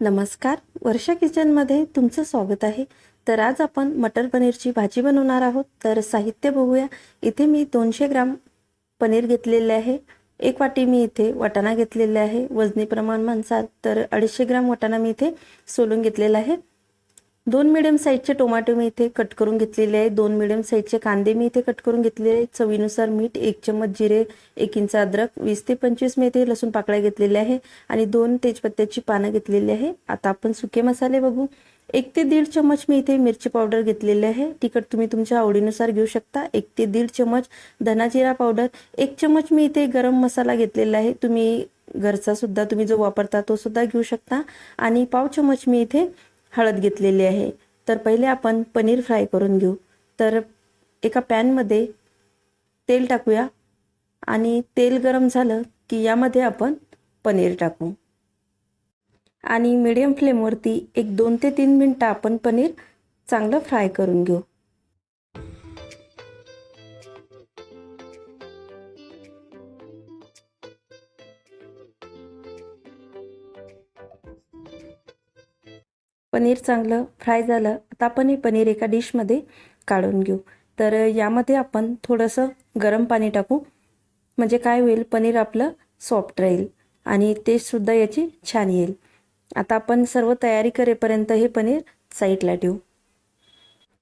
नमस्कार. वर्षा किचनमध्ये तुमचं स्वागत आहे. तर आज आपण मटर पनीरची भाजी बनवणार आहोत. तर साहित्य बघूया. इथे मी दोनशे ग्राम पनीर घेतलेले आहे. एक वाटी मी इथे वाटाणा घेतलेला आहे. वजनी प्रमाण म्हणसाल तर अडीचशे ग्राम वाटाणा मी इथे सोलून घेतलेला आहे. दोन मिडियम साईजचे टोमॅटो मी इथे कट करून घेतलेले आहे. दोन मिडियम साईजचे कांदे मी इथे कट करून घेतलेले आहे चवीनुसार मीठ एक चम्मच जिरे एक इंच अद्रक वीस ते पंचवीस मी इथे लसूण पाकळ्या घेतलेले आहे आणि दोन तेजपत्त्याची पानं घेतलेली आहे. आता आपण सुके मसाले बघू. एक ते दीड चम्मच मी इथे मिरची पावडर घेतलेली आहे. तिखट तुम्ही तुमच्या आवडीनुसार घेऊ शकता. एक ते दीड चम्मच धनाजिरा पावडर एक चम्मच मी इथे गरम मसाला घेतलेला आहे. तुम्ही घरचा सुद्धा तुम्ही जो वापरता तो सुद्धा घेऊ शकता. आणि पाव चम्मच मी इथे हळद घेतलेली आहे. तर पहिले आपण पनीर फ्राय करून घेऊ. तर एका पॅनमध्ये तेल टाकूया. आणि तेल गरम झालं की यामध्ये आपण पनीर टाकू. आणि मिडियम फ्लेमवरती एक दोन ते तीन मिनटं आपण पनीर चांगलं फ्राय करून घेऊ. पनीर चांगलं फ्राय झालं आता आपण हे पनीर एका डिशमध्ये काढून घेऊ. तर यामध्ये आपण थोडंसं गरम पाणी टाकू. म्हणजे काय होईल पनीर आपलं सॉफ्ट राहील आणि टेस्टसुद्धा याची छान येईल. आता आपण सर्व तयारी करेपर्यंत हे पनीर साईडला ठेवू.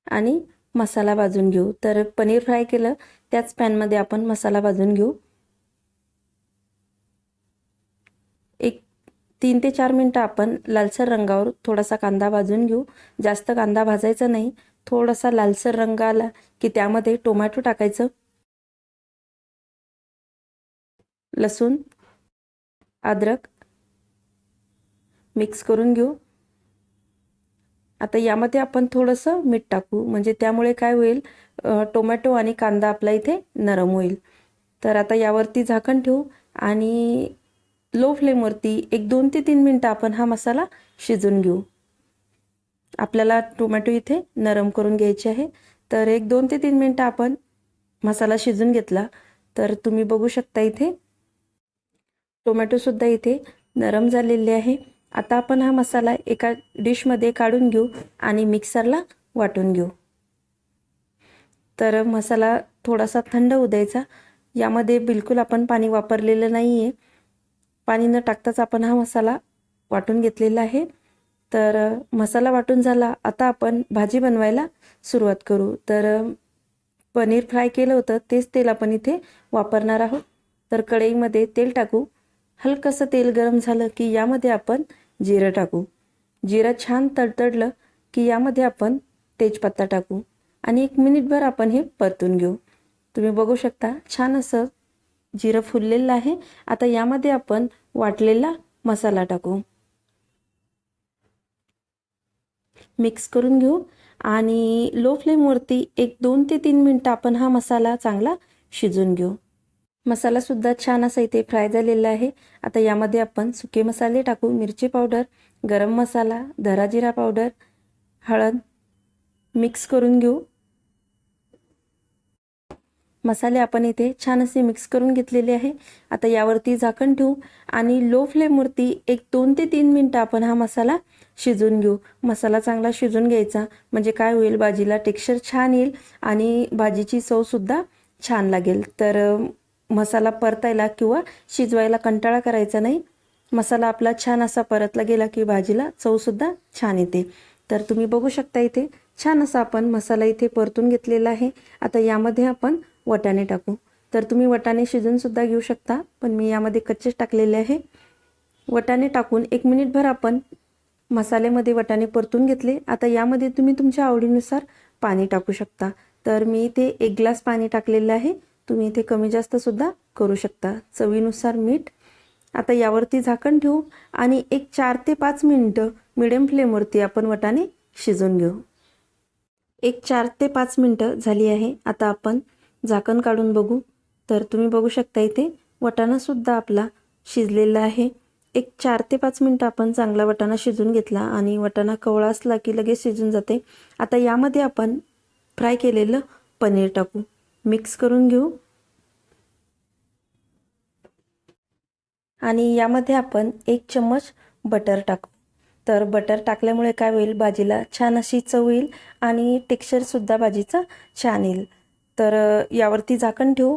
आणि मसाला भाजून घेऊ. तर पनीर फ्राय केलं त्याच पॅनमध्ये आपण मसाला भाजून घेऊ एक तीन ते चार मिनटं आपण लालसर रंगावर थोडासा कांदा भाजून घेऊ. जास्त कांदा भाजायचा नाही. थोडासा लालसर रंग आला की त्यामध्ये टोमॅटो टाकायचं. लसूण अद्रक मिक्स करून घेऊ. आता यामध्ये आपण थोडंसं मीठ टाकू. म्हणजे त्यामुळे काय होईल टोमॅटो आणि कांदा आपला इथे नरम होईल. तर आता यावरती झाकण ठेवू आणि लो फ्लेमवरती एक दोन ते तीन मिनटं आपण हा मसाला शिजून घेऊ. आपल्याला टोमॅटो इथे नरम करून घ्यायचे आहे. तर एक दोन ते तीन मिनटं आपण मसाला शिजून घेतला. तर तुम्ही बघू शकता इथे टोमॅटोसुद्धा इथे नरम झालेले आहे. आता आपण हा मसाला एका डिशमध्ये काढून घेऊ आणि मिक्सरला वाटून घेऊ. तर मसाला थोडासा थंड होऊ द्यायचा. यामध्ये बिलकुल आपण पाणी वापरलेलं नाही आहे पाणी न टाकताच आपण हा मसाला वाटून घेतलेला आहे. तर मसाला वाटून झाला. आता आपण भाजी बनवायला सुरुवात करू. तर पनीर फ्राय केलं होतं. तेच तेल आपण इथे वापरणार आहोत. तर कढईमध्ये तेल टाकू. हलकंसं तेल गरम झालं की यामध्ये आपण जिरं टाकू. जिरं छान तडतडलं की यामध्ये आपण तेजपत्ता टाकू. आणि एक मिनिटभर आपण हे परतून घेऊ. तुम्ही बघू शकता छान असं जिरं फुललेलं आहे. आता यामध्ये आपण वाटलेला मसाला टाकू. मिक्स करून घेऊ. आणि लो फ्लेमवरती एक दोन ते तीन मिनटं आपण हा मसाला चांगला शिजून घेऊ. मसालासुद्धा छान असा इथे फ्राय झालेला आहे. आता यामध्ये आपण सुके मसाले टाकू. मिरची पावडर गरम मसाला धरा जिरा पावडर हळद. मिक्स करून घेऊ. मसाले आपण इथे छान असे मिक्स करून घेतलेले आहे. आता यावरती झाकण ठेवू आणि लो फ्लेमवरती एक दोन ते तीन मिनटं आपण हा मसाला शिजून घेऊ. मसाला चांगला शिजून घ्यायचा. म्हणजे काय होईल? भाजीला टेक्स्चर छान येईल आणि भाजीची चवसुद्धा छान लागेल. तर मसाला परतायला किंवा शिजवायला कंटाळा करायचा नाही. मसाला आपला छान असा परतला गेला की भाजीला चवसुद्धा छान येते. तर तुम्ही बघू शकता इथे छान असा आपण मसाला इथे परतून घेतलेला आहे. आता यामध्ये आपण वटाणे टाकू. तर तुम्ही वटाणे शिजूनसुद्धा घेऊ शकता पण मी यामध्ये कच्चेच टाकलेले आहे. वटाणे टाकून एक मिनिटभर आपण मसाल्यामध्ये वटाणे परतून घेतले. आता यामध्ये तुम्ही तुमच्या आवडीनुसार पाणी टाकू शकता. तर मी इथे एक ग्लास पाणी टाकलेलं आहे. तुम्ही इथे कमी जास्त सुद्धा करू शकता. चवीनुसार मीठ. आता यावरती झाकण ठेवू आणि एक चार ते पाच मिनटं मिडियम फ्लेमवरती आपण वटाणे शिजून घेऊ. एक चार ते पाच मिनटं झाली आहे. आता आपण झाकण काढून बघू. तर तुम्ही बघू शकता इथे वटाणासुद्धा आपला शिजलेला आहे. एक चार ते पाच मिनटं आपण चांगला वटाणा शिजून घेतला आणि वटाणा कवळा असला की लगेच शिजून जाते. आता यामध्ये आपण फ्राय केलेलं पनीर टाकू. मिक्स करून घेऊ. आणि यामध्ये आपण एक चम्मच बटर टाकू. तर बटर टाकल्यामुळे काय होईल? भाजीला छान अशी चव येईल आणि टेक्स्चरसुद्धा भाजीचं छान येईल. तर यावरती झाकण ठेवू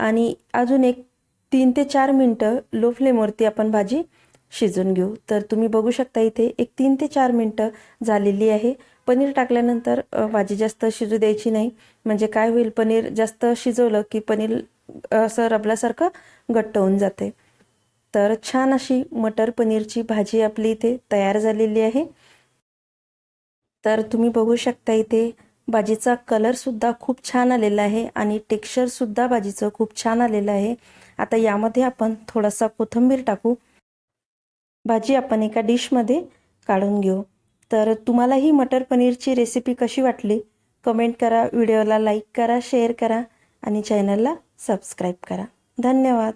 आणि अजून एक तीन ते चार मिनटं लो फ्लेमवरती आपण भाजी शिजून घेऊ. तर तुम्ही बघू शकता इथे एक तीन ते चार मिनटं झालेली आहे. पनीर टाकल्यानंतर भाजी जास्त शिजू द्यायची नाही. म्हणजे काय होईल पनीर जास्त शिजवलं की पनीर असं रबल्यासारखं घट्ट होऊन जाते. तर छान अशी मटर पनीरची भाजी आपली इथे तयार झालेली आहे. तर तुम्ही बघू शकता इथे भाजीचा कलरसुद्धा खूप छान आलेला आहे आणि टेक्स्चरसुद्धा भाजीचं खूप छान आलेलं आहे. आता यामध्ये आपण थोडासा कोथिंबीर टाकू. भाजी आपण एका डिशमध्ये काढून घेऊ. तर तुम्हाला ही मटर पनीरची रेसिपी कशी वाटली? कमेंट करा व्हिडिओला लाईक करा शेअर करा आणि चॅनलला सबस्क्राईब करा. धन्यवाद.